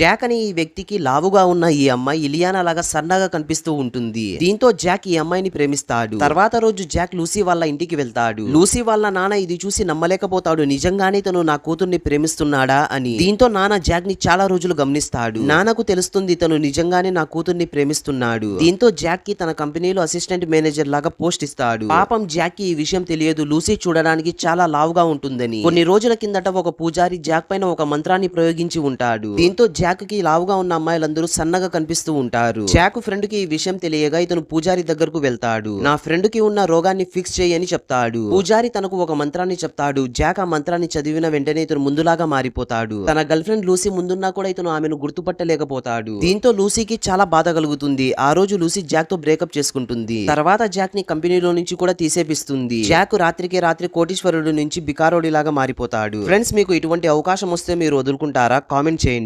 Jack అనే ఈ వ్యక్తికి లావుగా ఉన్న ఈ అమ్మాయి ఇలియానా లాగా సన్నగా కనిపిస్తూ ఉంటుంది. దీంతో జాక్ ఈ అమ్మాయిని ప్రేమిస్తాడు. తర్వాత రోజు జాక్ లూసీ వాళ్ళ ఇంటికి వెళ్తాడు. లూసీ వాళ్ళ నాన్న ఇది చూసి నమ్మలేకపోతాడు. నిజంగానే తను నా కూతుర్ని ప్రేమిస్తున్నాడా అని. దీంతో నాన్న జాక్ని చాలా రోజులు గమనిస్తాడు. నాన్నకు తెలుస్తుంది తను నిజంగానే నా కూతుర్ని ప్రేమిస్తున్నాడు. దీంతో జాక్కి తన కంపెనీలో అసిస్టెంట్ మేనేజర్ లాగా పోస్ట్ ఇస్తాడు. పాపం జాక్కి ఈ విషయం తెలియదు. లూసీ చూడడానికి చాలా లావుగా ఉంటుందని. కొన్ని రోజుల కిందట ఒక పూజారి జాక్ పైన ఒక మంత్రాన్ని ప్రయోగించి ఉంటాడు. దీంతో జాక్ కి లావుగా ఉన్న అమ్మాయిలందరూ సన్నగా కనిపిస్తూ ఉంటారు. జాక్ ఫ్రెండ్కి ఈ విషయం తెలియగా ఇతను పూజారి దగ్గరకు వెళ్తాడు. నా ఫ్రెండ్కి ఉన్న రోగాన్ని ఫిక్స్ చేయని చెప్తాడు. పూజారి తనకు ఒక మంత్రాన్ని చెప్తాడు. జాక్ ఆ మంత్రాన్ని చదివిన వెంటనే ఇతను ముందులాగా మారిపోతాడు. తన గర్ల్ ఫ్రెండ్ లూసీ ముందున్నా కూడా ఇతను ఆమెను గుర్తుపట్టలేకపోతాడు. దీంతో లూసీకి చాలా బాధ కలుగుతుంది. ఆ రోజు లూసీ జాక్తో బ్రేకప్ చేసుకుంటుంది. తర్వాత జాక్ని కంపెనీలో నుంచి కూడా తీసేపిస్తుంది. జాక్ రాత్రికి రాత్రి కోటీశ్వరుడు నుంచి బికారోడి లాగా మారిపోతాడు. ఫ్రెండ్స్ మీకు ఇటువంటి అవకాశం వస్తే మీరు వదులుకుంటారా? కామెంట్ చేయండి.